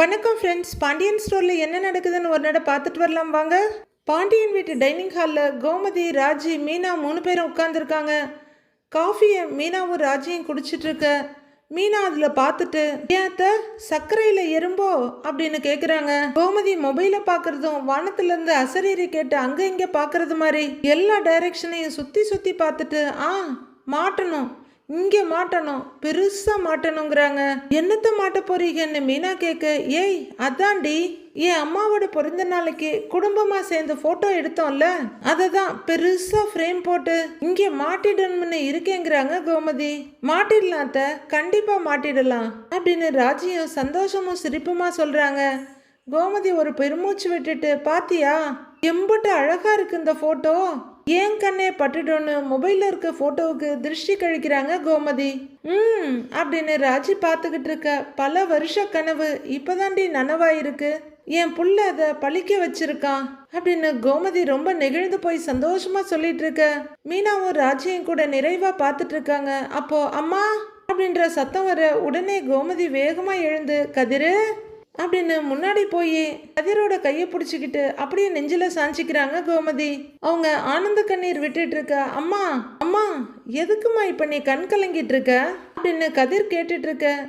வணக்கம் ஃப்ரெண்ட்ஸ் பாண்டியன் ஸ்டோரில் என்ன நடக்குதுன்னு ஒரு நட பார்த்துட்டு வரலாம் வாங்க. பாண்டியன் வீட்டு டைனிங் ஹாலில் கோமதி ராஜி மீனா மூணு பேரும் உட்காந்துருக்காங்க காஃபியை மீனாவும் ராஜியும் குடிச்சிட்ருக்க மீனா அதில் பார்த்துட்டு ஏத்த சர்க்கரையில் எறும்போ? அப்படின்னு கேட்குறாங்க கோமதி மொபைலை பார்க்குறதும் வானத்துலேருந்து அசரீரி கேட்டு அங்கே இங்கே பார்க்குறது மாதிரி எல்லா டைரக்ஷனையும் சுற்றி சுற்றி பார்த்துட்டு ஆ மாட்டணும். இங்கே மாட்டணும். பெருசாக மாட்டணுங்கிறாங்க. என்னத்த மாட்ட போறீங்கன்னு மீனா கேட்க ஏய் அதான்டி. என் அம்மாவோட பிறந்த நாளைக்கு குடும்பமா சேர்ந்து போட்டோ எடுத்தோம்ல? அதை தான் பெருசா ஃப்ரேம் போட்டு இங்கே மாட்டிடணும்னு இருக்கேங்கிறாங்க கோமதி. மாட்டிடலாம் அத்த. கண்டிப்பா மாட்டிடலாம். அப்படின்னு ராஜியும் சந்தோஷமும் சிரிப்புமா சொல்றாங்க. கோமதி ஒரு பெருமூச்சு விட்டுட்டு பாத்தியா எம்புட்டு அழகா இருக்கு இந்த போட்டோ ஏன் கண்ணே பட்டுட்டோன்னு மொபைல்ல இருக்க போட்டோவுக்கு திருஷ்டி கழிக்கிறாங்க கோமதி. ம் அப்படின்னு ராஜி பார்த்துக்கிட்டு இருக்க பல வருஷ கனவு இப்பதாண்டி நனவாயிருக்கு என் புள்ள அதை பழிக்க வச்சிருக்கான் அப்படின்னு கோமதி ரொம்ப நெகிழ்ந்து போய் சந்தோஷமா சொல்லிட்டு இருக்க. மீனாவும் ராஜியும் கூட நிறைவா பார்த்துட்டு இருக்காங்க. அப்போ அம்மா அப்படின்ற சத்தம் வர உடனே கோமதி வேகமா எழுந்து கதிரு அப்படின்னு முன்னாடி போய் கதிரோட கையை பிடிச்சிக்கிட்டு அப்படியே நெஞ்சில சாஞ்சிக்கிறாங்க கோமதி. அவங்க ஆனந்த கண்ணீர் விட்டுட்டு இருக்க அம்மா அம்மா எதுக்குமா இப்ப நீ கண் கலங்கிட்டு இருக்க அப்படின்னு கதிர் கேட்டுட்டு இருக்க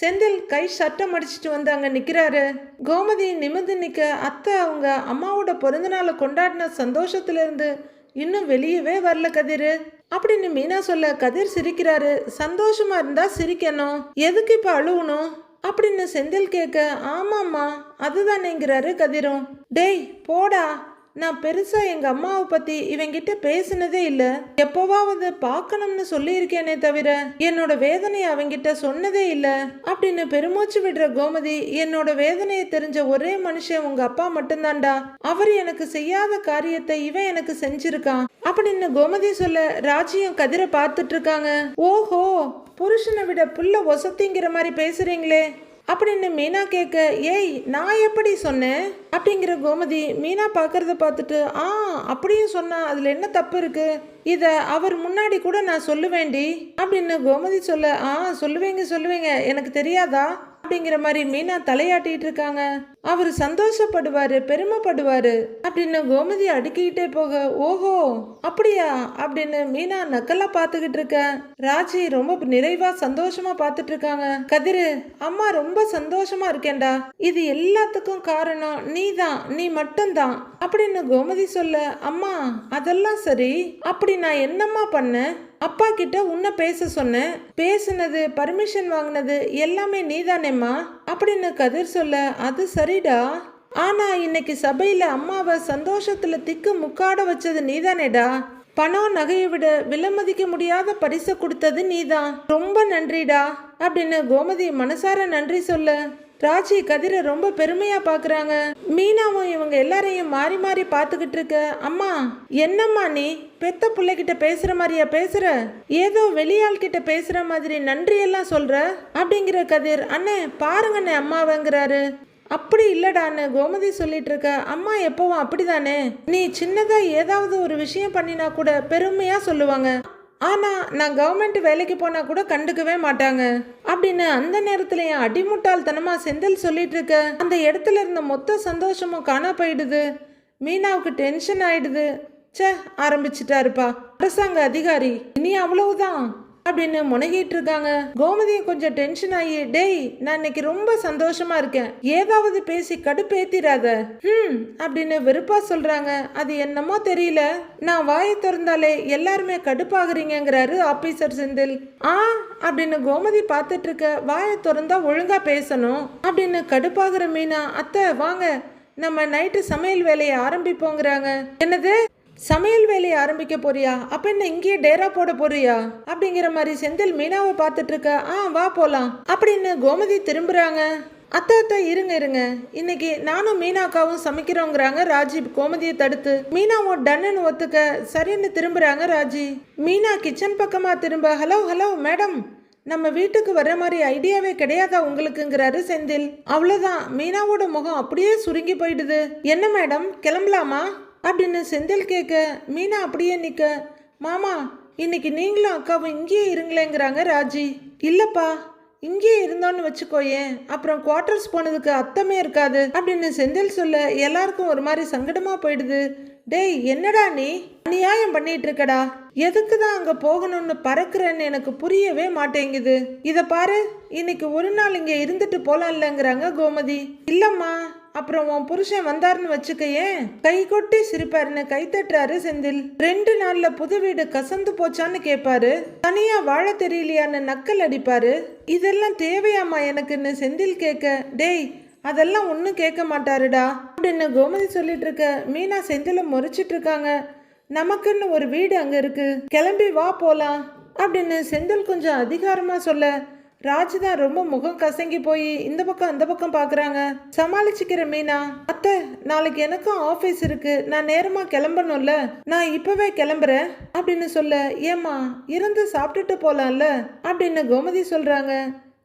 செந்தில் கை சட்டம் அடிச்சிட்டு வந்து அங்கே நிற்கிறாரு கோமதி நிமிர்ந்து நிற்க அத்தை அவங்க அம்மாவோட பிறந்த நாளை கொண்டாடின சந்தோஷத்துலேருந்து இன்னும் வெளியவே வரல கதிர். அப்படின்னு மீனா சொல்ல கதிர் சிரிக்கிறாரு சந்தோஷமா இருந்தா சிரிக்கணும். எதுக்கு இப்போ அழுவணும்? அப்படின்னு செந்தில் கேட்க ஆமாம்மா அதுதானேங்கிறாரு கதிரும். டேய் போடா. நான் பெருசா எங்க அம்மாவை பத்தி இவங்கிட்ட பேசினதே இல்ல. எப்பவாவது பார்க்கணும்னு சொல்லியிருக்கேனே தவிர என்னோட வேதனையை அவங்கிட்ட சொன்னதே இல்ல. அப்படின்னு பெருமூச்சு விடுற கோமதி என்னோட வேதனையை தெரிஞ்ச ஒரே மனுஷன் உங்க அப்பா மட்டும்தான்டா. அவர் எனக்கு செய்யாத காரியத்தை இவன் எனக்கு செஞ்சிருக்கான். அப்படின்னு கோமதி சொல்ல ராஜியும் கதிரை பார்த்துட்டு இருக்காங்க. ஓஹோ புருஷனை விட புள்ள ஒசத்திங்கிற மாதிரி பேசுறீங்களே? அப்படின்னு மீனா கேட்க ஏய் நான் எப்படி சொன்னேன்? அப்படிங்கிற கோமதி மீனா பார்க்கறத பார்த்துட்டு ஆ அப்படியும் சொன்னா அதுல என்ன தப்பு இருக்கு? இத அவர் முன்னாடி கூட நான் சொல்லுவேண்டி அப்படின்னு கோமதி சொல்ல ஆ சொல்லுவீங்க சொல்லுவீங்க எனக்கு தெரியாதா? அப்படிங்கிற மாதிரி மீனா தலையாட்டிட்டு இருக்காங்க. அவர் சந்தோஷப்படுவாரு பெருமைப்படுவாரு. அப்படின்னு கோமதி அடுக்கிக்கிட்டே போக ஓஹோ அப்படியா? அப்படின்னு மீனா நக்கலா பார்த்துக்கிட்டு இருக்க. ராஜி ரொம்ப நிறைவா சந்தோஷமா பார்த்துட்டு இருக்காங்க. கதிரு அம்மா ரொம்ப சந்தோஷமா இருக்கேன்டா. இது எல்லாத்துக்கும் காரணம் நீ தான் நீ மட்டும்தான். அப்படின்னு கோமதி சொல்ல அம்மா அதெல்லாம் சரி. அப்படி நான் என்னம்மா பண்ணேன்? அப்பா கிட்ட உன்னை பேச சொன்னேன். பேசுனது பர்மிஷன் வாங்கினது எல்லாமே நீதானேம்மா? அப்படின்னு கதிர் சொல்ல அது சரிடா. ஆனால் இன்னைக்கு சபையில் அம்மாவை சந்தோஷத்தில் திக்கு முக்காட வச்சது நீதானேடா. பணம் நகையை விட விலமதிக்க முடியாத பரிசை கொடுத்தது நீதான். ரொம்ப நன்றிடா. அப்படின்னு கோமதி மனசார நன்றி சொல்ல ராஜி கதிரை ரொம்ப பெருமையா பாக்குறாங்க. மீனாவும் இவங்க எல்லாரையும் மாறி மாறி பார்த்துக்கிட்டு இருக்க. அம்மா என்னம்மா நீ? பெத்த பிள்ளைகிட்ட பேசுற மாதிரியா பேசுற? ஏதோ வெளியாள் கிட்ட பேசுற மாதிரி நன்றி எல்லாம் சொல்ற? அப்படிங்கிற கதிர் அண்ணே பாருங்கண்ணே அம்மாவங்கிறாரு. அப்படி இல்லடான்னு கோமதி சொல்லிட்டு இருக்க. அம்மா எப்பவும் அப்படிதானே? நீ சின்னதா ஏதாவது ஒரு விஷயம் பண்ணினா கூட பெருமையா சொல்லுவாங்க. ஆனால் நான் கவர்மெண்ட் வேலைக்கு போனால் கூட கண்டுக்கவே மாட்டாங்க. அப்படின்னு அந்த நேரத்துல என் அடிமுட்டாள்தனமாக செந்தில் சொல்லிட்டு இருக்க அந்த இடத்துல இருந்த மொத்த சந்தோஷமும் காணா போயிடுது. மீனாவுக்கு டென்ஷன் ஆயிடுது. ச்சே ஆரம்பிச்சிட்டாருப்பா. அரசாங்க அதிகாரி இனி அவ்வளவுதான். அப்படின்னு முனகிட்டு இருக்காங்க. கோமதியும் கொஞ்சம் டென்ஷன் ஆகி டேய் நான் இன்னைக்கு ரொம்ப சந்தோஷமா இருக்கேன். ஏதாவது பேசி கடுப்பேத்திராத ஹம் அப்படின்னு வெறுப்பா சொல்றாங்க. அது என்னமோ தெரியல. நான் வாயை திறந்தாலே எல்லாருமே கடுப்பாகிறீங்கிறாரு ஆபீசர் செந்தில். ஆ அப்படின்னு கோமதி பார்த்துட்டு இருக்க வாயை திறந்தா ஒழுங்கா பேசணும். அப்படின்னு கடுப்பாகிற மீனா அத்தை வாங்க. நம்ம நைட்டு சமையல் வேலையை ஆரம்பிப்போங்கிறாங்க. என்னது? சமையல் வேலையை ஆரம்பிக்க போறியா? அப்ப என்ன இங்கேயே டேரா போட போறியா? அப்படிங்கிற மாதிரி செந்தில் மீனாவை பார்த்துட்டு இருக்க ஆ வா போலாம். அப்படின்னு கோமதி திரும்புறாங்க. அத்தை அத்தை இருங்க இருங்க. இன்னைக்கு நானும் மீனாக்காவும் சமைக்கிறோங்கிறாங்க ராஜி கோமதியை தடுத்து. மீனாவும் டன்னுன்னு ஒத்துக்க சரின்னு திரும்புறாங்க ராஜி. மீனா கிச்சன் பக்கமா திரும்ப ஹலோ ஹலோ மேடம். நம்ம வீட்டுக்கு வர மாதிரி ஐடியாவே கிடையாதா உங்களுக்குங்கிறாரு செந்தில். அவ்வளோதான் மீனாவோட முகம் அப்படியே சுருங்கி போயிடுது. என்ன மேடம்? கிளம்பலாமா? அப்படின்னு செந்தில் கேட்க மீனா அப்படியே நிற்க மாமா இன்னைக்கு நீங்களும் அக்காவும் இங்கேயே இருங்களேங்கிறாங்க ராஜி. இல்லைப்பா இங்கேயே இருந்தோன்னு வச்சுக்கோயேன். அப்புறம் குவார்ட்டர்ஸ் போனதுக்கு அர்த்தமே இருக்காது. அப்படின்னு செந்தில் சொல்ல எல்லாருக்கும் ஒரு மாதிரி சங்கடமா போயிடுது. டேய் என்னடா நீ? அநியாயம் பண்ணிட்டு இருக்கடா. எதுக்கு தான் அங்கே போகணும்னு பறக்குறேன்னு எனக்கு புரியவே மாட்டேங்குது. இதை பாரு இன்னைக்கு ஒரு நாள் இங்கே இருந்துட்டு போலாம் இல்லைங்கிறாங்க கோமதி. இல்லைம்மா அப்புறம் உன் புருஷன் வந்தாருன்னு வச்சுக்கயேன் கை கொட்டி சிரிப்பாருன்னு கை தட்டுறாரு செந்தில். ரெண்டு நாள்ல புது வீடு கசந்து போச்சான்னு கேட்பாரு தனியா வாழ தெரியலையான்னு நக்கல் அடிப்பாரு. இதெல்லாம் தேவையாம்மா எனக்குன்னு செந்தில் கேட்க. டேய் அதெல்லாம் ஒன்றும் கேட்க மாட்டாருடா. அப்படின்னு கோமதி சொல்லிட்டு இருக்க மீனா செந்தில முறைச்சிட்டு இருக்காங்க நமக்குன்னு ஒரு வீடு அங்கே இருக்கு. கிளம்பி வா போலாம். அப்படின்னு செந்தில் கொஞ்சம் அதிகாரமாக சொல்ல ராஜ் தான் ரொம்ப முகம் கசங்கி போய் இந்த பக்கம் அந்த பக்கம் பார்க்குறாங்க சமாளிச்சுக்கிற மீனா அத்தை நாளைக்கு எனக்கும் ஆஃபீஸ் இருக்கு. நான் நேரமாக கிளம்பணும்ல. நான் இப்போவே கிளம்புறேன். அப்படின்னு சொல்ல ஏம்மா இருந்து சாப்பிட்டுட்டு போகலாம்ல அப்படின்னு கோமதி சொல்கிறாங்க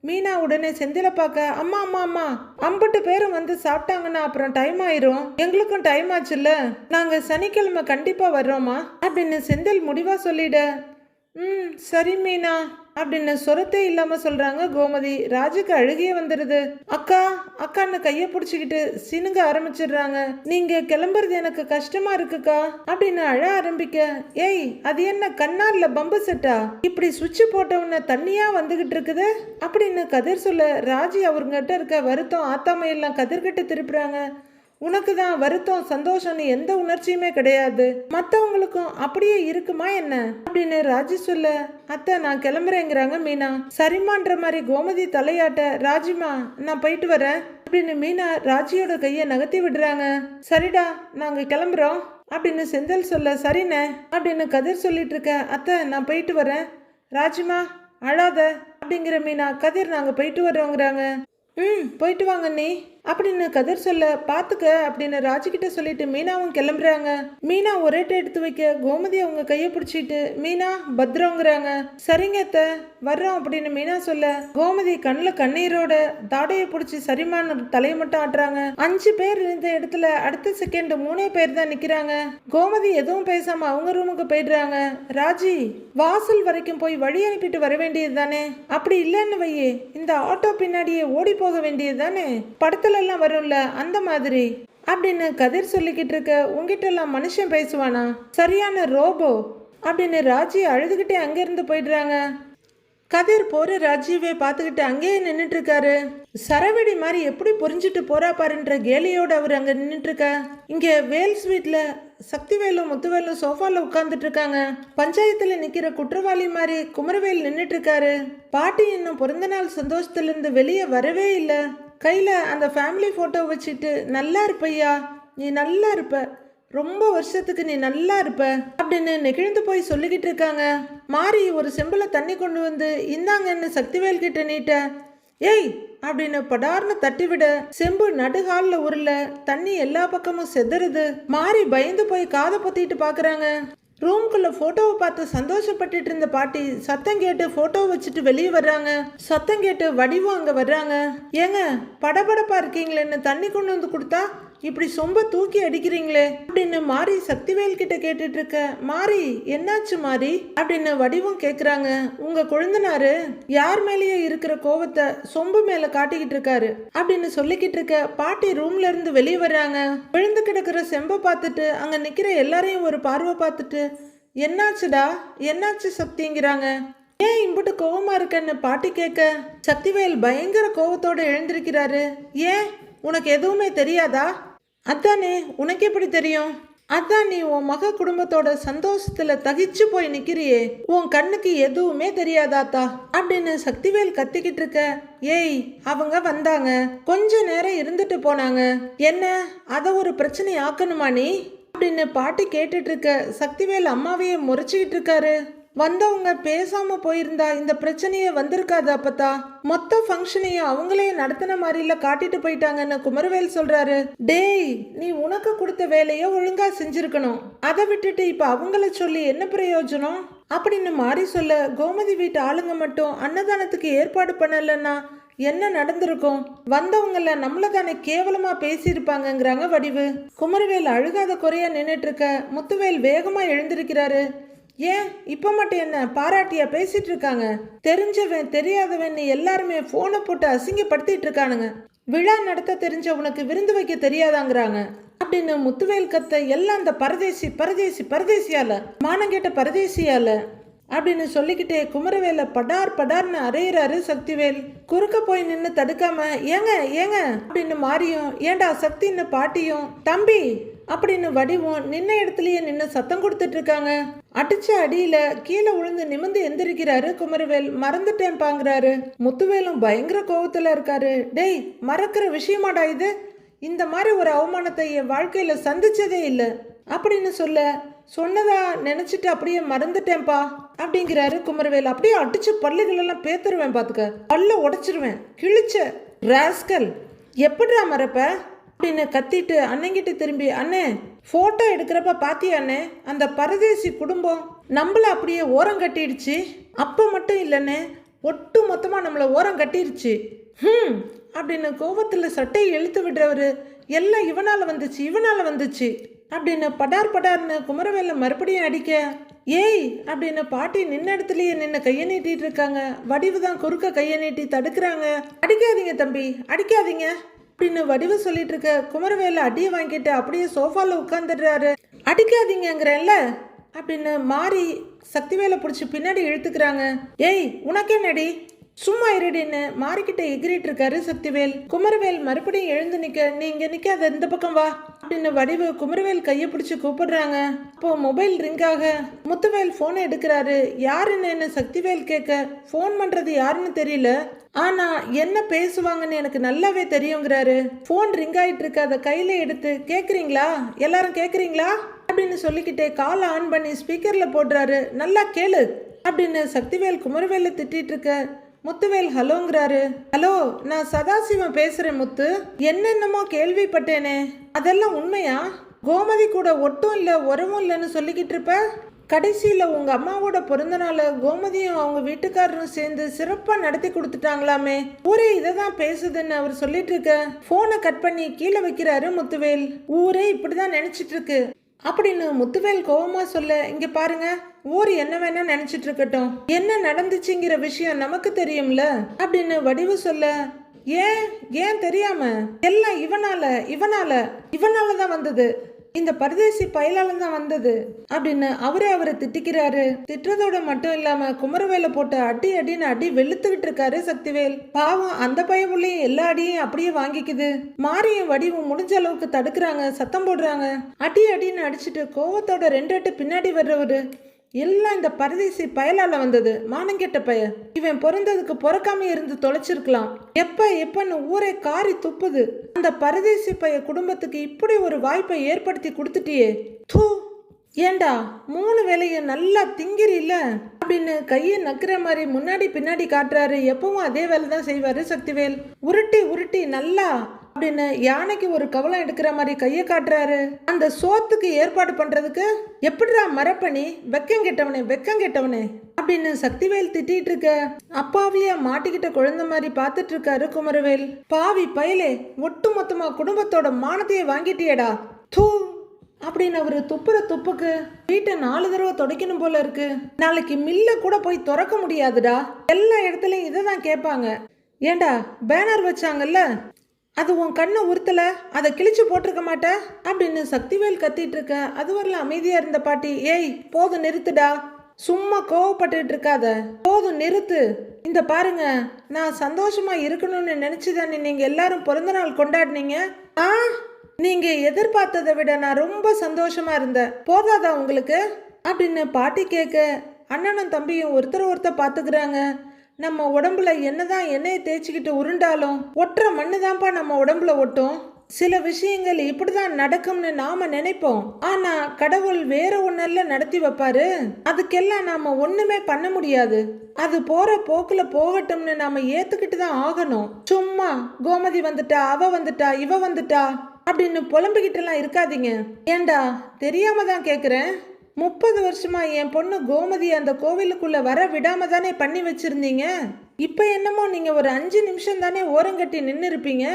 மீனா உடனே செந்தில பார்க்க அம்மா அம்மா அம்மா அம்பட்டு பேரும் வந்து சாப்பிட்டாங்கன்னா அப்புறம் டைம் ஆயிரும். எங்களுக்கும் டைம் ஆச்சுல்ல. நாங்கள் சனிக்கிழமை கண்டிப்பாக வர்றோமா அப்படின்னு செந்தில் முடிவாக சொல்லிட ம் சரி மீனா. அப்படின்னு சொரத்தே இல்லாம சொல்றாங்க கோமதி. ராஜுக்கு அழுகியே வந்துடுது அக்கா அக்கான்னு கைய பிடிச்சிக்கிட்டு சினுங்க ஆரம்பிச்சிடுறாங்க. நீங்க கிளம்புறது எனக்கு கஷ்டமா இருக்குக்கா அப்படின்னு அழ ஆரம்பிக்க. ஏய் அது என்ன கண்ணார்ல பம்பு செட்டா? இப்படி சுவிட்ச் போட்டவன தண்ணியா வந்துகிட்டு இருக்குது? அப்படின்னு கதிர் சொல்ல ராஜி அவருங்கிட்ட இருக்க வருத்தம் ஆத்தாமையெல்லாம் கதிர்கிட்ட திருப்புறாங்க. உனக்கு தான் வருத்தம் சந்தோஷம்னு எந்த உணர்ச்சியுமே கிடையாது. மற்றவங்களுக்கும் அப்படியே இருக்குமா என்ன? அப்படின்னு ராஜி சொல்ல அத்தை நான் கிளம்புறேங்கிறாங்க மீனா. சரிமான்ற மாதிரி கோமதி தலையாட்ட ராஜிமா நான் போயிட்டு வரேன் அப்படின்னு மீனா ராஜியோட கையை நகர்த்தி விடுறாங்க. சரிடா நாங்க கிளம்புறோம் அப்படின்னு செந்தில் சொல்ல சரிண்ணே அப்படின்னு கதிர் சொல்லிட்டு இருக்க அத்தை நான் போயிட்டு வரேன். ராஜிமா அழாத அப்படிங்கிற மீனா கதிர் நாங்க போயிட்டு வர்றோங்கிறாங்க. ம் போயிட்டு வாங்க நீ அப்படின்னு கதிர் சொல்ல பார்த்துக்க அப்படின்னு ராஜிக்கிட்ட சொல்லிட்டு மீனாவும் கிளம்புறாங்க. மீனா ஒரே எடுத்து வைக்க கோமதி அவங்க கையை பிடிச்சிட்டு மீனா பத்ரங்கிறாங்க. சரிங்க அத்த வர்றோம் அப்படின்னு மீனா சொல்ல கோமதி கண்ணில் கண்ணீரோட தாடையை பிடிச்சி சரிமான தலையை மட்டும் ஆட்டுறாங்க. அஞ்சு பேர் இருந்த இடத்துல அடுத்த செகண்ட் மூணே பேர் தான் நிற்கிறாங்க கோமதி எதுவும் பேசாம அவங்க ரூமுக்கு போயிடுறாங்க. ராஜி வாசல் வரைக்கும் போய் வழி அனுப்பிட்டு வர வேண்டியது தானே? அப்படி இல்லைன்னு வையே இந்த ஆட்டோ பின்னாடியே ஓடி போக வேண்டியது தானே? படத்துல எல்லாம் வரும்ல அந்த மாதிரி. அப்படின்னு கதிர் சொல்லிக்கிட்டு இருக்க உங்ககிட்ட எல்லாம் மனுஷன் பேசுவானா? சரியான ரோபோ? அப்படின்னு ராஜி அழுதுகிட்டே அங்கிருந்து போயிடுறாங்க. கதிர் போற ராஜீவை பார்த்துக்கிட்டு அங்கேயே நின்றுட்டு இருக்காரு சரவெடி மாதிரி எப்படி புரிஞ்சுட்டு போறா பாருன்ற கேலியோட அவர் அங்கே நின்றுட்டு இருக்க இங்க வேல் ஸ்வீட்ல சக்திவேலும் முத்துவேலும் சோஃபால உட்காந்துட்டு இருக்காங்க பஞ்சாயத்துல நிக்கிற குற்றவாளி மாதிரி குமரவேல் நின்றுட்டு இருக்காரு பாட்டி இன்னும் பிறந்த நாள் சந்தோஷத்துல இருந்து வெளியே வரவே இல்லை. கையில் அந்த ஃபேமிலி ஃபோட்டோ வச்சுட்டு நல்லா இருப்பையா? நீ நல்லா இருப்ப. ரொம்ப வருஷத்துக்கு நீ நல்லா இருப்ப. அப்படின்னு நெகிழ்ந்து போய் சொல்லிக்கிட்டு இருக்காங்க. மாறி ஒரு செம்பில் தண்ணி கொண்டு வந்து இந்தாங்கன்னு சக்திவேல் கிட்ட நீட்ட. ஏய் அப்படின்னு படார்னு தட்டிவிட செம்பு நடுகாலில் உருள தண்ணி எல்லா பக்கமும் செதறுது. மாறி பயந்து போய் காதை பொத்திட்டு பாக்குறாங்க. ரூம்குள்ள ஃபோட்டோவை பார்த்து சந்தோஷப்பட்டுட்டு இருந்த பாட்டி சத்தம் கேட்டு ஃபோட்டோ வச்சுட்டு வெளியே வர்றாங்க. சத்தம் கேட்டு வடிவும் அங்கே வர்றாங்க. ஏங்க படபடப்பா இருக்கீங்களேன்னு தண்ணி கொண்டு வந்து கொடுத்தா? இப்படி சொம்ப தூக்கி அடிக்கிறீங்களே? அப்படின்னு மாறி சக்திவேல் கிட்ட கேட்டுட்டு இருக்க மாறி என்னாச்சு மாறி அப்படின்னு வடிவும் கேக்குறாங்க. உங்க குழந்தனாரு யார் மேலேயே இருக்கிற கோவத்தை சொம்பு மேல காட்டிக்கிட்டு இருக்காரு அப்படின்னு சொல்லிக்கிட்டு இருக்க பாட்டி ரூம்ல இருந்து வெளியே வர்றாங்க. விழுந்து கிடக்குற செம்ப பார்த்துட்டு அங்க நிக்கிற எல்லாரையும் ஒரு பார்வை பார்த்துட்டு என்னாச்சுடா? என்னாச்சு சக்திங்கிறாங்க. ஏன் இம்புட்டு கோவமா இருக்கன்னு? பாட்டி கேட்க சக்திவேல் பயங்கர கோவத்தோட எழுந்திருக்கிறாரு. ஏன்? உனக்கு எதுவுமே தெரியாதா? அத்தானே உனக்கு எப்படி தெரியும்? அதான் நீ உன் மக குடும்பத்தோட சந்தோஷத்துல தகிச்சு போய் நிக்கிறியே. உன் கண்ணுக்கு எதுவுமே தெரியாதாத்தா? அப்படின்னு சக்திவேல் கத்திக்கிட்டு இருக்க. ஏய் அவங்க வந்தாங்க. கொஞ்ச நேரம் இருந்துட்டு போனாங்க. என்ன அத ஒரு பிரச்சனை ஆக்கணுமா நீ? அப்படின்னு பாட்டி கேட்டுட்டு இருக்க. சக்திவேல் அம்மாவையே முறைச்சிக்கிட்டு இருக்காரு. வந்தவங்க பேசாம போயிருந்தா இந்த பிரச்சனையே வந்திருக்காது அப்பத்தா? மொத்த ஃபங்க்ஷனையும் அவங்களே நடத்தின மாதிரில காட்டிட்டு போயிட்டாங்கன்னு குமரவேல் சொல்றாரு. டேய் நீ உனக்கு கொடுத்த வேலையை ஒழுங்கா செஞ்சிருக்கணும். அதை விட்டுட்டு இப்ப அவங்கள சொல்லி என்ன பிரயோஜனம்? அப்படின்னு மாறி சொல்ல கோமதி வீட்டு ஆளுங்க மட்டும் அன்னதானத்துக்கு ஏற்பாடு பண்ணலன்னா என்ன நடந்திருக்கும்? வந்தவங்கள நம்மள தானே கேவலமா பேசியிருப்பாங்கங்கிறாங்க வடிவு. குமரவேல் அழுகாத குறையா நின்னுட்டு இருக்க முத்துவேல் வேகமா எழுந்திருக்கிறாரு. ஏன்? இப்போ மட்டும் என்ன? பாராட்டியா பேசிட்டு இருக்காங்க தெரிஞ்சவன் தெரியாதவன் எல்லாருமே ஃபோனை போட்டு அசிங்கப்படுத்திட்டு இருக்கானுங்க விழா நடத்த தெரிஞ்ச உனக்கு விருந்து வைக்க தெரியாதாங்கிறாங்க. அப்படின்னு முத்துவேல் கத்த எல்லாம் அந்த பரதேசி பரதேசி பரதேசியால மானங்கேட்ட பரதேசியால அப்படின்னு சொல்லிக்கிட்டே குமரவேல படார் படார்னு அரையிறாரு சக்திவேல். குறுக்க போய் நின்று தடுக்காம ஏங்க ஏங்க அப்படின்னு மாறியும் ஏண்டா சக்தின்னு பாட்டியும் தம்பி அப்படின்னு வடிவும் நின்ன இடத்துலயே நின்று சத்தம் கொடுத்துட்டு இருக்காங்க அடிச்ச அடியில கீழே விழுந்து நிமிந்து எந்திரிக்கிறாரு குமரவேல். மறந்துட்டேன் பாங்குறாரு. முத்துவேலும் பயங்கர கோவத்துல இருக்காரு. டேய் மறக்கிற விஷயமாடா இது? இந்த மாதிரி ஒரு அவமானத்தை என் வாழ்க்கையில சந்திச்சதே இல்லை அப்படின்னு சொல்ல சொன்னதா நினைச்சிட்டு அப்படியே மறந்துட்டேன்ப்பா அப்படிங்கிறாரு குமரவேல். அப்படியே அடிச்சு பல்லுகளெல்லாம் பேத்துருவேன் பாத்துக்க. பல்ல உடைச்சிருவேன். கிழிச்ச ராஸ்கல் எப்படிடா மறப்ப? அப்படின்னு கத்திட்டு அண்ணங்கிட்ட திரும்பி அண்ணே போட்டோ எடுக்கிறப்ப பாத்தியா அண்ணே? அந்த பரதேசி குடும்பம் நம்மள அப்படியே ஓரம் கட்டிடுச்சு. அப்போ மட்டும் இல்லைண்ணே ஒட்டு மொத்தமாக நம்மளை ஓரம் கட்டிருச்சு. ஹம் அப்படின்னு கோவத்தில் சட்டையை இழுத்து விடுறவரு எல்லாம் இவனால வந்துச்சு இவனால வந்துச்சு. அப்படின்னு படார் படார்னு குமரவேல மறுபடியும் அடிக்க ஏய் அப்படின்னு பாட்டி நின்ன இடத்துலயே நின்று கையை நீட்டிட்டு இருக்காங்க. வடிவு தான் குறுக்க கையை நீட்டி தடுக்கிறாங்க. அடிக்காதீங்க தம்பி அடிக்காதீங்க அப்படின்னு வடிவு சொல்லிட்டு இருக்க குமரவேல அடியை வாங்கிட்டு அப்படியே சோஃபால உட்காந்துடுறாரு அடிக்காதீங்கிறல்ல அப்படின்னு மாறி சக்திவேலை பிடிச்சி பின்னாடி இழுத்துக்கிறாங்க. ஏய் உனக்கே நடி சும்மா இருடின்னு மாறிக்கிட்ட எகிரிட்டு இருக்காரு சக்திவேல் குமரவேல் மறுபடியும் எழுந்து நிக்க நீங்க நிக்காத இந்த பக்கம் வா. அப்படின்னு வடிவு குமரவேல் கையை பிடிச்சி கூப்பிடுறாங்க. அப்போ மொபைல் ரிங் ஆக முத்துவேல் போன் எடுக்கிறாரு. யாருன்னு சக்திவேல் கேட்க ஃபோன் பண்றது யாருன்னு தெரியல. ஆனா என்ன பேசுவாங்கன்னு எனக்கு நல்லாவே தெரியுங்கிறாரு. ஃபோன் ரிங் ஆயிட்டு இருக்கு அதை கையில எடுத்து கேக்குறீங்களா? எல்லாரும் கேக்குறீங்களா? அப்படின்னு சொல்லிக்கிட்டே கால் ஆன் பண்ணி ஸ்பீக்கர்ல போடுறாரு. நல்லா கேளு. அப்படின்னு சக்திவேல் குமரவேல திட்டிட்டு இருக்க முத்துவேல் ஹலோங்கிறாரு. ஹலோ நான் சதாசிவம் பேசுறேன் முத்து. என்னென்னமோ கேள்விப்பட்டேனே. அதெல்லாம் உண்மையா? கோமதி கூட ஒட்டும் இல்லை உறவும் இல்லைன்னு சொல்லிக்கிட்டு இருப்ப? கடைசியில் உங்கள் அம்மாவோட பிறந்தநாளை கோமதியும் அவங்க வீட்டுக்காரரும் சேர்ந்து சிறப்பாக நடத்தி கொடுத்துட்டாங்களாமே. ஊரே இதை தான் பேசுதுன்னு அவர் சொல்லிட்டு இருக்க. ஃபோனை கட் பண்ணி கீழே வைக்கிறாரு முத்துவேல். ஊரே இப்படி தான் நினச்சிட்டு இருக்கு. அப்படின்னு முத்துவேல் கோவமா சொல்ல இங்க பாருங்க ஊர் என்ன வேணா நினைச்சிட்டு இருக்கட்டும். என்ன நடந்துச்சுங்கிற விஷயம் நமக்கு தெரியும்ல அப்படின்னு வடிவு சொல்ல ஏன் ஏன் தெரியாம? எல்லாம் இவனால இவனால இவனால தான் வந்தது. இந்த பரதேசி பயலால தான் வந்தது அப்படின்னு அவரே அவரை திட்டிக்கிறாரு. திட்டுறதோட மட்டும் இல்லாம குமரவேல போட்டு அடி அடின்னு அடி வெளுத்துக்கிட்டு இருக்காரு சக்திவேல். பாவம் அந்த பயமுள்ளையும் எல்லா அடியும் அப்படியே வாங்கிக்குது. மாரியும் வடிவும் முடிஞ்ச அளவுக்கு தடுக்கிறாங்க சத்தம் போடுறாங்க. அடி அடின்னு அடிச்சுட்டு கோவத்தோட ரெண்டு அட்டு பின்னாடி வர்றவரு. எல்லாம் இந்த பரதேசி பயலால் வந்தது. மானங்கெட்ட பய. இவன் பிறந்ததுக்கு பிறக்காம இருந்து தொலைச்சிருக்கலாம். எப்ப எப்பன்னு ஊரே காரி துப்புது. அந்த பரதேசி பைய குடும்பத்துக்கு இப்படி ஒரு வாய்ப்பை ஏற்படுத்தி கொடுத்துட்டியே. தூ ஏண்டா மூணு வேலையும் நல்லா திங்கிறில்ல? அப்படின்னு கையை நக்கிற மாதிரி முன்னாடி பின்னாடி காட்டுறாரு. எப்பவும் அதே வேலை தான் செய்வாரு சக்திவேல். உருட்டி உருட்டி நல்லா அப்படின்னு யானைக்கு ஒரு கவலம் எடுக்கிற மாதிரி கையை காட்டுறாரு. அந்த சோத்துக்கு ஏற்பாடு பண்றதுக்கு எப்படிடா மரப்பணி வெக்கம் கெட்டவனே வெக்கம் கெட்டவனே அப்படின்னு சக்திவேல் திட்டிட்டு இருக்க. அப்பாவியா மாட்டிக்கிட்ட குழந்தை மாதிரி பார்த்துட்டு இருக்காரு குமரவேல். பாவி பயலே ஒட்டு மொத்தமா குடும்பத்தோட மானத்தையே வாங்கிட்டியேடா. தூ அப்படின்னு அவரு துப்புற துப்புக்கு வீட்டை நாலு தடவை துடைக்கணும் போல இருக்கு. நாளைக்கு மில்ல கூட போய் திறக்க முடியாதுடா. எல்லா இடத்துலயும் இதை தான் கேட்பாங்க. ஏண்டா பேனர் வச்சாங்கல்ல? அது உன் கண்ணை உறுத்தலை? அதை கிழிச்சு போட்டிருக்க மாட்ட? அப்படின்னு சக்திவேல் கத்திட்டு இருக்க அது வரல அமைதியாக இருந்த பாட்டி. ஏய் போதும் நிறுத்துடா. சும்மா கோவப்பட்டு இருக்காத. போதும் நிறுத்து. இந்த பாருங்க நான் சந்தோஷமா இருக்கணும்னு நினைச்சுதானே நீங்க எல்லாரும் பிறந்த நாள் கொண்டாடினீங்க? ஆ? நீங்க எதிர்பார்த்ததை விட நான் ரொம்ப சந்தோஷமா இருந்தேன். போதாதா உங்களுக்கு? அப்படின்னு பாட்டி கேட்க அண்ணனும் தம்பியும் ஒருத்தர் ஒருத்தர் பார்த்துக்கிறாங்க. நம்ம உடம்புல என்னதான் எண்ணெயை தேய்ச்சிக்கிட்டு உருண்டாலும் ஒட்டுற மண்ணு தான்ப்பா நம்ம உடம்புல ஒட்டும். சில விஷயங்கள் இப்படிதான் நடக்கும்னு நாம நினைப்போம். ஆனா கடவுள் வேற ஒன்னல்ல நடத்தி வைப்பாரு. அதுக்கெல்லாம் நாம ஒண்ணுமே பண்ண முடியாது. அது போற போக்குல போகட்டும்னு நாம ஏத்துக்கிட்டு தான் ஆகணும். சும்மா கோமதி வந்துட்டா அவ வந்துட்டா இவ வந்துட்டா அப்படின்னு புலம்பிக்கிட்டு எல்லாம் இருக்காதீங்க. ஏண்டா தெரியாம தான் கேக்குறேன்? முப்பது வருஷமா என் பொண்ணு கோமதி அந்த கோவிலுக்குள்ள வர விடாம தானே பண்ணி வச்சிருந்தீங்க? இப்ப என்னமோ நீங்க ஒரு அஞ்சு நிமிஷம் தானே ஓரங்கட்டி நின்று இருப்பீங்க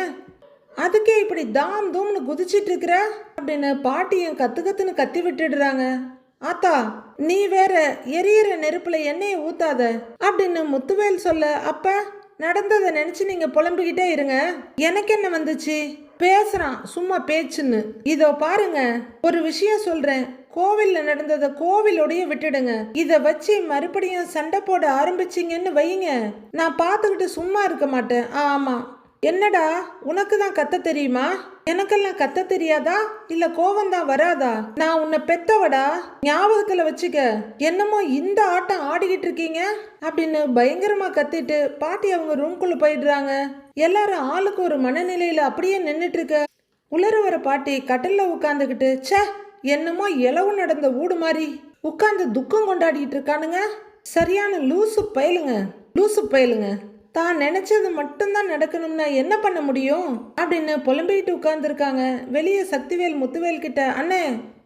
அதுக்கே இப்படி தாம் தூம்னு குதிச்சிட்டு இருக்கிற? அப்படின்னு பாட்டியும் கத்து கத்துன்னு கத்தி விட்டுடுறாங்க. ஆத்தா நீ வேற எரியற நெருப்புல எண்ணெயை ஊத்தாத அப்படின்னு முத்துவேல் சொல்ல அப்ப நடந்ததை நினைச்சு நீங்க புலம்பிக்கிட்டே இருங்க. எனக்கு என்ன வந்துச்சு? பேசுறான் சும்மா பேச்சுன்னு. இதோ பாருங்க ஒரு விஷயம் சொல்றேன். கோவில்ல நடந்ததை கோவிலோடய விட்டுடுங்க. இத வச்சு மறுபடியும் சண்டை போட ஆரம்பிச்சீங்கன்னு வையுங்க. நான் பார்த்துக்கிட்டு சும்மா இருக்க மாட்டேன். ஆமா. என்னடா? உனக்கு தான் கத்த தெரியுமா? எனக்கெல்லாம் கத்த தெரியாதா? இல்ல கோவம் தான் வராதா? நான் உன்னை பெத்தவடா? ஞாபகத்துல வச்சுக்க. என்னமோ இந்த ஆட்டம் ஆடிக்கிட்டு இருக்கீங்க? அப்படின்னு பயங்கரமா கத்திட்டு பாட்டி அவங்க ரூம்குள்ள போயிடுறாங்க. எல்லாரும் ஆளுக்கு ஒரு மனநிலையில அப்படியே நின்னுட்டு இருக்க உலர வர பாட்டி கட்டில்ல உட்காந்துக்கிட்டு ச்சே என்னமோ இலவு நடந்த ஊடு மாதிரி உட்காந்து துக்கம் கொண்டாடிட்டு இருக்கானுங்க. சரியான லூசு பயலுங்க லூசு பயலுங்க. தான் நினைச்சது மட்டும்தான் நடக்கணும்னா என்ன பண்ண முடியும்? அப்படின்னு புலம்பிட்டு உட்கார்ந்துருக்காங்க. வெளியே சக்திவேல் முத்துவேல் கிட்ட அண்ணே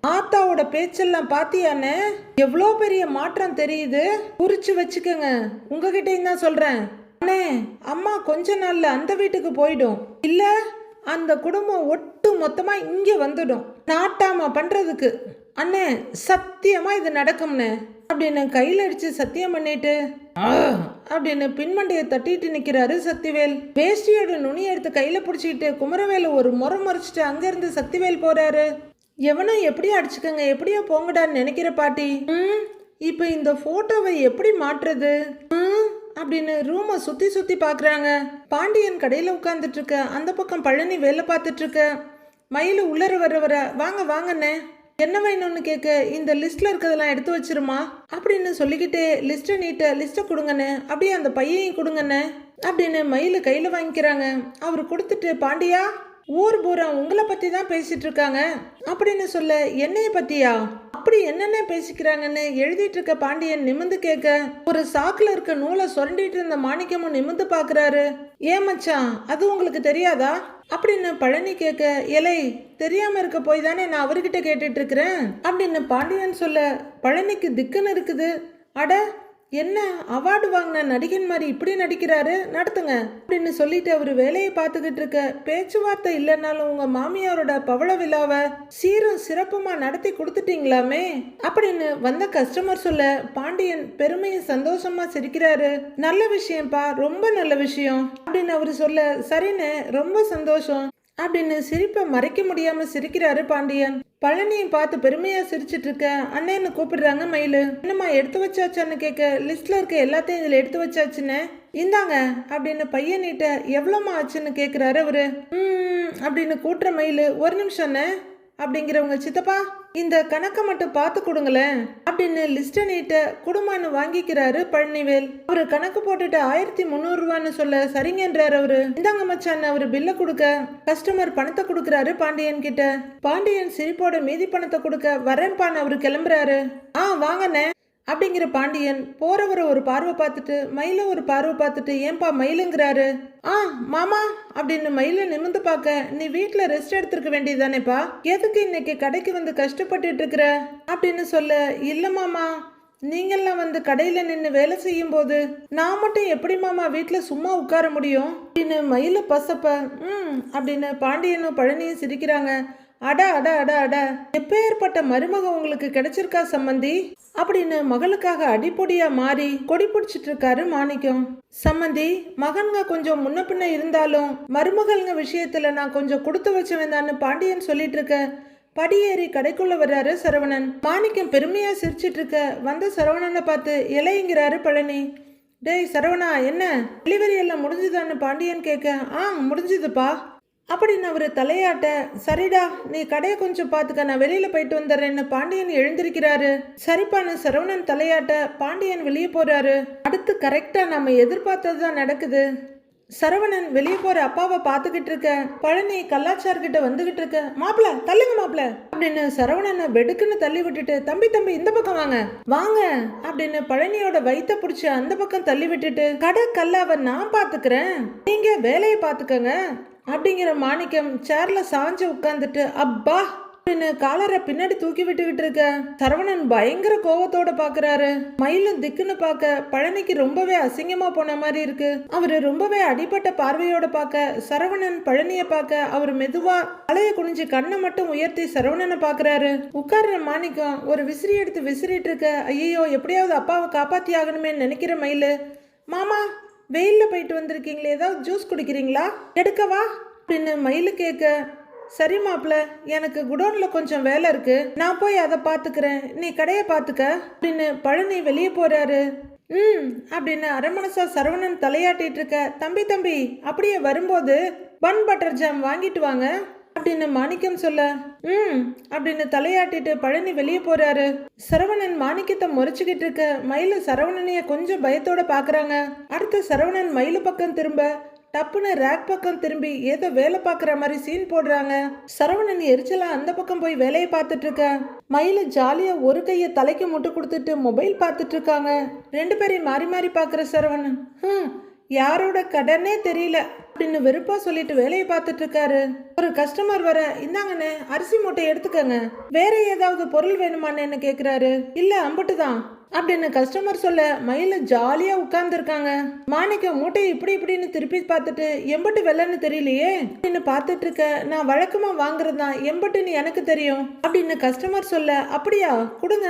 ஆத்தாவோட பேச்செல்லாம் பாத்தியானே எவ்வளோ பெரிய மாற்றம் தெரியுது? குறிச்சு வச்சுக்கோங்க. உங்ககிட்டயும் தான் சொல்றேன். அண்ணே அம்மா கொஞ்ச நாள்ல அந்த வீட்டுக்கு போயிடும். இல்ல அந்த குடும்பம் ஒட்டு மொத்தமா இங்க வந்துடும். நாட்டாம பண்றதுக்கு. அண்ணே சத்தியமா இது நடக்கும்னு அப்படின்னு கையில் அடிச்சு சத்தியம் பண்ணிட்டு அப்படின்னு பின்மண்டையை தட்டிட்டு நிக்கிறாரு சக்திவேல். வேஷ்டியோட நுனி எடுத்து கையில பிடிச்சிக்கிட்டு குமரவேல ஒரு முறை முறைச்சிட்டு அங்கேருந்து சக்திவேல் போறாரு. எவனும் எப்படியோ அடிச்சுக்கங்க எப்படியோ போங்கடான்னு நினைக்கிற பாட்டி. ம் இப்போ இந்த போட்டோவை எப்படி மாற்றுறது? ம் அப்படின்னு ரூமை சுற்றி சுற்றி பார்க்குறாங்க பாண்டியன் கடையில் உட்காந்துட்டு இருக்க அந்த பக்கம் பழனி வேலை பார்த்துட்டு இருக்க மயில் உள்ளர வர வர வாங்க வாங்கண்ணே. என்ன வேணும்னு கேட்க இந்த லிஸ்ட்ல இருக்கிறதெல்லாம் எடுத்து வச்சிருமா? அப்படின்னு சொல்லிக்கிட்டே லிஸ்ட்டை நீட்ட லிஸ்ட்டை கொடுங்கண்ணே. அப்படியே அந்த பையையும் கொடுங்கண்ணே. அப்படின்னு மயில் கையில் வாங்கிக்கிறாங்க. அவர் கொடுத்துட்டு பாண்டியா ஊர் பூரா உங்களை பத்தி தான் பேசிட்டு இருக்காங்க. அப்படின்னு சொல்ல என்னைய பத்தியா? அப்படி என்னென்ன பேசிக்கிறாங்கன்னு எழுதிட்டு இருக்க பாண்டியன் நிமிந்து கேட்க ஒரு சாக்குல இருக்க நூலை சுரண்டிட்டு இருந்த மாணிக்கமும் நிமிந்து பாக்குறாரு. ஏன் மச்சான் அது உங்களுக்கு தெரியாதா? அப்படின்னு பழனி கேட்க இலை தெரியாம இருக்க போய் தானே நான் அவர்கிட்ட கேட்டுட்டு இருக்கிறேன்? அப்படின்னு பாண்டியன் சொல்ல பழனிக்கு திக்குன்னு இருக்குது. அட என்ன அவார்டு வாங்கின நடிகன் மாதிரி இப்படி நடிக்கிறாரு? நடத்துங்க அப்படின்னு சொல்லிட்டு அவர் வேலையை பார்த்துக்கிட்டு இருக்க பேச்சுவார்த்தை இல்லைனாலும் உங்க மாமியாரோட பவள விழாவை சீரும் சிறப்புமா நடத்தி கொடுத்துட்டீங்களாமே? அப்படின்னு வந்த கஸ்டமர் சொல்ல பாண்டியன் பெருமையும் சந்தோஷமா சிரிக்கிறாரு. நல்ல விஷயம்ப்பா ரொம்ப நல்ல விஷயம் அப்படின்னு அவர் சொல்ல சரின்னு ரொம்ப சந்தோஷம். அப்படின்னு சிரிப்பை மறைக்க முடியாம சிரிக்கிறாரு பாண்டியன். பழனியை பார்த்து பெருமையா சிரிச்சிட்டு இருக்க அண்ணன்னு கூப்பிடுறாங்க மயிலு. என்னம்மா எடுத்து வச்சாச்சான்னு கேட்க லிஸ்ட்ல இருக்க எல்லாத்தையும் இதுல எடுத்து வச்சாச்சுன்னு? இந்தாங்க அப்படின்னு பையனிட்ட எவ்வளோமா ஆச்சுன்னு கேட்குறாரு அவரு. ம் அப்படின்னு கூட்டுற மயிலு ஒரு நிமிஷம்னு அப்படிங்கிறவங்க சித்தப்பா இந்த கணக்கை மட்டும் பார்த்து கொடுங்களேன் அப்படின்னு லிஸ்ட்டை நீட்ட குடும்பம்னு வாங்கிக்கிறாரு பழனிவேல். அவரு கணக்கு போட்டுட்டு ஆயிரத்தி முந்நூறு ரூபான்னு சொல்ல சரிங்கன்றாரு அவரு. இந்தாங்க மச்சான் அவரு பில்ல கொடுக்க. கஸ்டமர் பணத்தை கொடுக்குறாரு பாண்டியன் கிட்ட. பாண்டியன் சிரிப்போட மீதி பணத்தை கொடுக்க வரேன்பான்னு அவரு கிளம்புறாரு. ஆ வாங்கண்ணே. அப்படிங்கிற பாண்டியன் போறவரை ஒரு பார்வை பார்த்துட்டு மயில ஒரு பார்வை பார்த்துட்டு ஏன்பா மயிலுங்கிறாரு? ஆ மாமா அப்படின்னு மயில நிமிந்து பார்க்க நீ வீட்ல ரெஸ்ட் எடுத்துருக்க வேண்டியதானேப்பா எதுக்கு இன்னைக்கு கடைக்கு வந்து கஷ்டப்பட்டுட்டு இருக்கிற? அப்படின்னு சொல்ல இல்ல மாமா. நீங்கள்லாம் வந்து கடையில நின்று வேலை செய்யும் போது நான் மட்டும் எப்படி மாமா வீட்டில் சும்மா உட்கார முடியும்? அப்படின்னு மயில பசப்ப ம் அப்படின்னு பாண்டியனும் பழனியும் சிரிக்கிறாங்க. அட அட அட அட. எப்பேற்பட்ட மருமக உங்களுக்கு கிடைச்சிருக்கா சம்மந்தி? அப்படின்னு மகளுக்காக அடிப்பொடியா மாறி கொடி பிடிச்சிட்டு இருக்காரு மாணிக்கம். சம்மந்தி மகன்க கொஞ்சம் முன்ன பின்ன இருந்தாலும் மருமகள்ங்க விஷயத்துல நான் கொஞ்சம் கொடுத்து வச்சவன் தான்னு பாண்டியன் சொல்லிட்டு இருக்க. படியேறி கடைக்குள்ள வர்றாரு சரவணன். மாணிக்கம் பெருமையா சிரிச்சிட்டு இருக்க. வந்த சரவணனை பார்த்து இலைங்கிறாரு பழனி. டேய் சரவணா என்ன? டெலிவரி எல்லாம் முடிஞ்சுதான்னு பாண்டியன் கேட்க. ஆ முடிஞ்சுதுப்பா. அப்படின்னு அவர் தலையாட்ட சரிடா நீ கடையை கொஞ்சம் பார்த்துக்க நான் வெளியில போயிட்டு வந்துடுறேன்னு பாண்டியன் எழுந்திருக்கிறாரு. சரிப்பான்னு சரவணன் தலையாட்ட பாண்டியன் வெளியே போறாரு. அடுத்து கரெக்டா நம்ம எதிர்பார்த்தது தான் நடக்குது. சரவணன் வெளியே போற அப்பாவை பார்த்துக்கிட்டு இருக்க பழனி கல்லாச்சார் கிட்ட வந்துகிட்டு இருக்க மாப்பிள தள்ளுங்க மாப்பிள அப்படின்னு சரவணனை வெடுக்குன்னு தள்ளி விட்டுட்டு தம்பி தம்பி இந்த பக்கம் வாங்க. வாங்க அப்படின்னு பழனியோட வயித்தை பிடிச்சி அந்த பக்கம் தள்ளி விட்டுட்டு கடை கல்லாவை நான் பாத்துக்கிறேன். நீங்க வேலையை பாத்துக்கங்க. அப்படிங்கிற மாணிக்கம் சேர்ல சாஞ்சு உட்காந்துட்டு அப்பா அப்படின்னு காலரை பின்னாடி தூக்கி விட்டுக்கிட்டு இருக்க? சரவணன் பயங்கர கோவத்தோட பாக்குறாரு. மயிலும் திக்குன்னு பார்க்க பழனிக்கு ரொம்பவே அசிங்கமா போன மாதிரி இருக்கு. அவரு ரொம்பவே அடிபட்ட பார்வையோட பார்க்க சரவணன் பழனிய பார்க்க அவர் மெதுவா தலைய குனிஞ்சு கண்ணை மட்டும் உயர்த்தி சரவணனை பாக்குறாரு. உட்கார்ற மாணிக்கம் ஒரு விசிறி எடுத்து விசிறிட்டு இருக்க ஐயோ எப்படியாவது அப்பாவை காப்பாத்தி ஆகணுமே நினைக்கிற மயிலு. மாமா வெயிலில் போயிட்டு வந்திருக்கீங்களே ஏதாவது ஜூஸ் குடிக்கிறீங்களா? எடுக்கவா? அப்படின்னு மயில் கேட்க சரி மாப்பிள்ள எனக்கு குடோனில் கொஞ்சம் வேலை இருக்கு. நான் போய் அதை பார்த்துக்கிறேன். நீ கடையை பார்த்துக்க. அப்படின்னு பழனி வெளியே போறாரு. ம் அப்படின்னு அரமனசா சரவணன் தலையாட்டிட்டு இருக்க தம்பி தம்பி அப்படியே வரும்போது பன் பட்டர் ஜாம் வாங்கிட்டு வாங்க. அப்படின்னு மாணிக்கம் சொல்ல ம் அப்படின்னு தலையாட்டிட்டு பழனி வெளியே போறாரு. சரவணன் மாணிக்கத்தை முறைச்சுக்கிட்டு இருக்க மயில சரவணனைய கொஞ்சம் பயத்தோட பாக்குறாங்க. அடுத்து சரவணன் மயில பக்கம் திரும்ப டப்புன்னு ரேக் பக்கம் திரும்பி ஏதோ வேலை பார்க்குற மாதிரி சீன் போடுறாங்க. சரவணன் எரிச்சலா அந்த பக்கம் போய் வேலையை பார்த்துட்டு இருக்க. மயில ஜாலியா ஒரு கையை தலைக்கு முட்டு கொடுத்துட்டு மொபைல் பார்த்துட்டு இருக்காங்க. ரெண்டு பேரையும் மாறி மாறி பார்க்குற சரவணன் ம் யாரோட கடனே தெரியல அப்படின்னு வெறுப்பா சொல்லிட்டு வேலையை பார்த்துட்டு இருக்காரு. ஒரு கஸ்டமர் வர இந்தாங்கண்ணே அரிசி மூட்டை எடுத்துக்கங்க. வேற ஏதாவது பொருள் வேணுமான்னு கேக்குறாரு? இல்ல அம்புட்டு தான். அப்படின்னு கஸ்டமர் சொல்ல மயில ஜாலியா உட்கார்ந்துருக்காங்க. மாணிக்கம் மூட்டையை இப்படி இப்படின்னு திருப்பி பார்த்துட்டு எம்பட்டு வெள்ளன்னு தெரியலையே? அப்படின்னு பார்த்துட்டு இருக்க நான் வழக்கமா வாங்குறது தான் எம்பட்டுன்னு எனக்கு தெரியும். அப்படின்னு கஸ்டமர் சொல்ல அப்படியா கொடுங்க.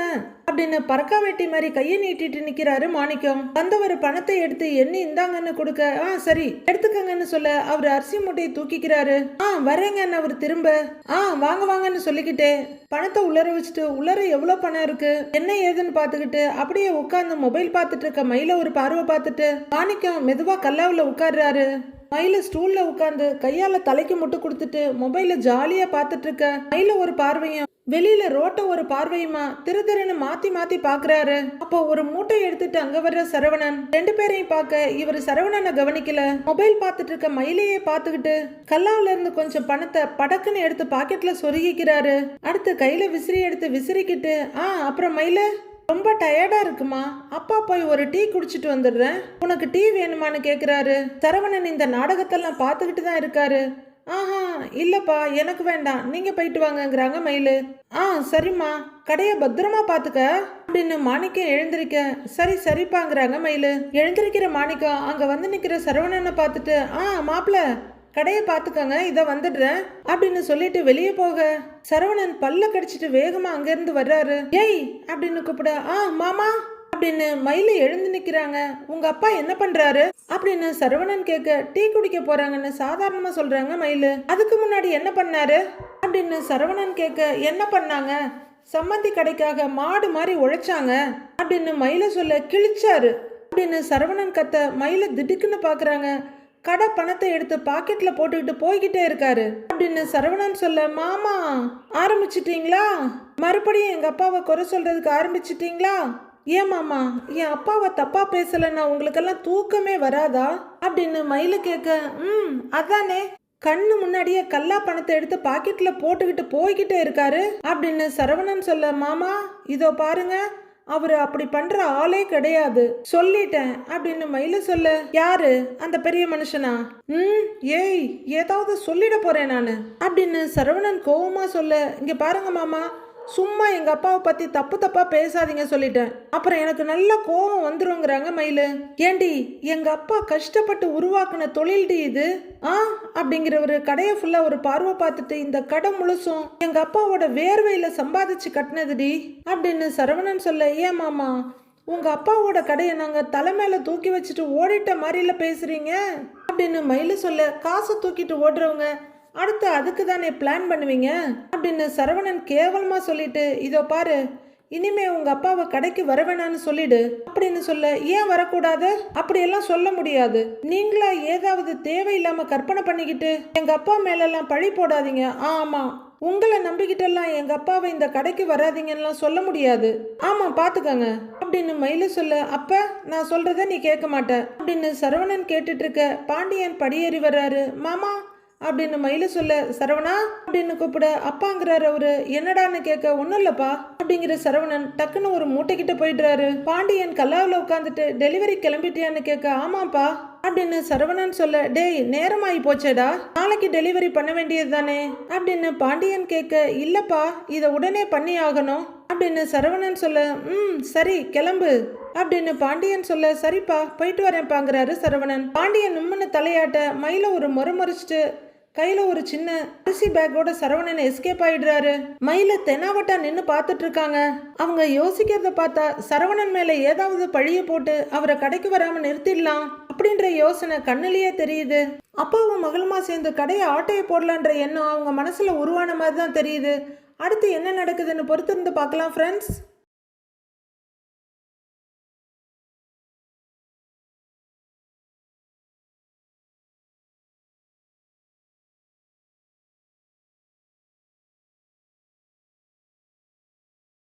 அப்படின்னு பறக்கா வெட்டி மாதிரி கையை நீட்டிட்டு நிக்கிறாரு மாணிக்கம். வந்தவர் பணத்தை எடுத்து எண்ணி இந்தாங்கன்னு கொடுக்க. ஆ சரி எடுத்துக்கங்கன்னு சொல்ல அவர் அரிசி மூட்டையை தூக்கிக்கிறாரு. ஆ வரேங்கன்னு அவர் திரும்ப. ஆ வாங்க வாங்கன்னு சொல்லிக்கிட்டே. பணத்தை உலர வச்சுட்டு உலர எவ்வளவு பணம் இருக்கு? என்ன ஏதுன்னு பார்த்துக்கிட்டு அப்படியே உட்கார்ந்து மொபைல் பார்த்துட்டு இருக்க மயில ஒரு பார்வை பார்த்துட்டு மாணிக்கம் மெதுவா கல்லாவுல உட்கார்றாரு. மயில ஸ்டூல்ல உட்காந்து கையால தலைக்கு முட்டு கொடுத்துட்டு மொபைல ஜாலியா பார்த்துட்டு இருக்க மயில ஒரு பார்வையும் வெளியில ரோட்ட ஒரு பார்வையுமா திரு திருன்னு மாத்தி மாத்தி பாக்குறாரு அப்போ ஒரு மூட்டை எடுத்துட்டு அங்க வர்ற சரவணன் ரெண்டு பேரையும் பார்க்க இவர் சரவணனை கவனிக்கல. மொபைல் பார்த்துட்டு இருக்க மயிலையே பார்த்துக்கிட்டு கல்லாவுல இருந்து கொஞ்சம் பணத்தை படக்குன்னு எடுத்து பாக்கெட்ல சொருகிக்கிறாரு. அடுத்து கையில விசிறி எடுத்து விசிறிக்கிட்டு ஆ அப்புறம் மயில? ரொம்ப டயர்டா இருக்குமா? அப்பா போய் ஒரு டீ குடிச்சிட்டு வந்துடுறேன். உனக்கு டீ வேணுமான்னு கேக்குறாரு. சரவணன் இந்த நாடகத்தெல்லாம் பார்த்துக்கிட்டு தான் இருக்காரு. ஆஹா இல்லப்பா எனக்கு வேண்டாம். நீங்க போயிட்டு வாங்கங்கிறாங்க மயிலு. ஆ சரிம்மா. கடைய பத்திரமா பாத்துக்க. அப்படின்னு மாணிக்கம் எழுந்திருக்க. சரி சரிப்பாங்கிறாங்க மயிலு. எழுந்திருக்கிற மாணிக்கம் அங்க வந்து நிக்கிற சரவணனை பார்த்துட்டு ஆ மாப்பிள கடையை பார்த்துக்கங்க இதை வந்துடுறேன். அப்படின்னு சொல்லிட்டு வெளியே போக. சரவணன் பல்ல கடிச்சிட்டு வேகமா அங்கிருந்து வர்றாரு. ஏய் அப்படின்னு கூப்பிட ஆ மாமா அப்படின்னு மயில எழுந்து நிக்கிறாங்க. உங்க அப்பா என்ன பண்றாரு? அப்படின்னு சரவணன் கேட்க டீ குடிக்க போறாங்கன்னு சாதாரணமா சொல்றாங்க மயிலு. அதுக்கு முன்னாடி என்ன பண்ணாரு? அப்படின்னு சரவணன் கேட்க என்ன பண்ணாங்க? சம்மந்தி கடைக்காக மாடு மாதிரி உழைச்சாங்க அப்படின்னு மயில சொல்ல கிழிச்சாரு அப்படின்னு சரவணன் கத்த மயில திடுக்குன்னு பாக்குறாங்க. கடை பணத்தை எடுத்து பாக்கெட்ல போட்டுக்கிட்டு போய்கிட்டே இருக்காரு. அப்படின்னு சரவணன் சொல்ல மாமா ஆரம்பிச்சிட்டீங்களா? மறுபடியும் எங்க அப்பாவை குறை சொல்றதுக்கு ஆரம்பிச்சிட்டீங்களா? ஏன் மாமா என் அப்பாவை தப்பா பேசலன்னா உங்களுக்கெல்லாம் தூக்கமே வராதா? அப்படின்னு மயில கேட்க ம் அதானே. கண்ணு முன்னாடியே கல்லா பணத்தை எடுத்து பாக்கெட்ல போட்டுக்கிட்டு போய்கிட்டே இருக்காரு. அப்படின்னு சரவணன் சொல்ல மாமா இதோ பாருங்க. அவர் அப்படி பண்ற ஆளே கிடையாது. சொல்லிட்டேன். அப்படின்னு மயில சொல்ல யாரு? அந்த பெரிய மனுஷனா? ம் ஏய் ஏதாவது சொல்லிட போறேன் நானு. அப்படின்னு சரவணன் கோவமா சொல்ல இங்க பாருங்க மாமா சும்மா எங்கள் அப்பாவை பற்றி தப்பு தப்பாக பேசாதீங்க சொல்லிட்டேன். அப்புறம் எனக்கு நல்ல கோபம் வந்துருங்கிறாங்க மயிலு. ஏண்டி எங்கள் அப்பா கஷ்டப்பட்டு உருவாக்குன தொழில்டி இது? ஆ? அப்படிங்கிற ஒரு கடையை ஃபுல்லாக ஒரு பார்வை பார்த்துட்டு இந்த கடை முழுசும் எங்கள் அப்பாவோட வேர்வையில் சம்பாதிச்சு கட்டினதுடி அப்படின்னு சரவணன் சொல்ல ஏன் மாமா அப்பாவோட கடையை நாங்கள் தலை மேலே தூக்கி வச்சுட்டு ஓடிட்ட மாதிரில பேசுகிறீங்க அப்படின்னு மயிலு சொல்ல காசை தூக்கிட்டு ஓடுறவங்க அடுத்து அதுக்கு தானே பிளான் பண்ணுவீங்க? அப்படின்னு சரவணன் கேவலமாக சொல்லிட்டு இதோ பாரு இனிமே உங்க அப்பாவை கடைக்கு வர வேணான்னு சொல்லிடு. அப்படின்னு சொல்ல ஏன் வரக்கூடாது? அப்படியெல்லாம் சொல்ல முடியாது. நீங்களா ஏதாவது தேவையில்லாம கற்பனை பண்ணிக்கிட்டு எங்க அப்பா மேலெல்லாம் பழி போடாதீங்க. ஆமா உங்களை நம்பிக்கிட்டெல்லாம் எங்க அப்பாவை இந்த கடைக்கு வராதீங்கன்னுலாம் சொல்ல முடியாது. ஆமா பாத்துக்கங்க. அப்படின்னு மயில சொல்ல அப்ப நான் சொல்றத நீ கேட்க மாட்டேன் அப்படின்னு சரவணன் கேட்டுட்டு இருக்க பாண்டியன் படியேறி வர்றாரு. மாமா அப்படின்னு மயில சொல்ல சரவணா அப்படின்னு கூப்பிட அப்பாங்கிறாரு அவரு. என்னடான்னு கேட்க ஒன்றும் இல்லப்பா. அப்படிங்கிற சரவணன் டக்குன்னு ஒரு மூட்டைக்கிட்ட போயிடுறாரு. பாண்டியன் கல்லாவில் உட்காந்துட்டு டெலிவரி கிளம்பிட்டியான்னு கேட்க ஆமாப்பா அப்படின்னு சரவணன் சொல்ல டேய் நேரமாயி போச்சேடா. நாளைக்கு டெலிவரி பண்ண வேண்டியது தானே? அப்படின்னு பாண்டியன் கேட்க இல்லப்பா இதை உடனே பண்ணி ஆகணும். அப்படின்னு சரவணன் சொல்ல ம் சரி கிளம்பு. அப்படின்னு பாண்டியன் சொல்ல சரிப்பா போயிட்டு வரேன்பாங்கிறாரு சரவணன். பாண்டியன் நும்முன்னு தலையாட்ட மயில ஒரு முறை முறைச்சிட்டு கையில ஒரு சின்ன அரிசி பேக்கோட சரவணன் எஸ்கேப் ஆயிடுறாரு. மயில தெனாவட்டா நின்னு பாத்துட்டு இருக்காங்க. அவங்க யோசிக்கிறத பார்த்தா சரவணன் மேல ஏதாவது பழிய போட்டு அவரை கடைக்கு வராம நிறுத்திடலாம் அப்படின்ற யோசனை கண்ணிலேயே தெரியுது. அப்பாவும் மகளுமா சேர்ந்து கடையை ஆட்டையை போடலான்ற எண்ணம் அவங்க மனசுல உருவான மாதிரி தான் தெரியுது. அடுத்து என்ன நடக்குதுன்னு பொறுத்திருந்து பார்க்கலாம் ஃப்ரெண்ட்ஸ்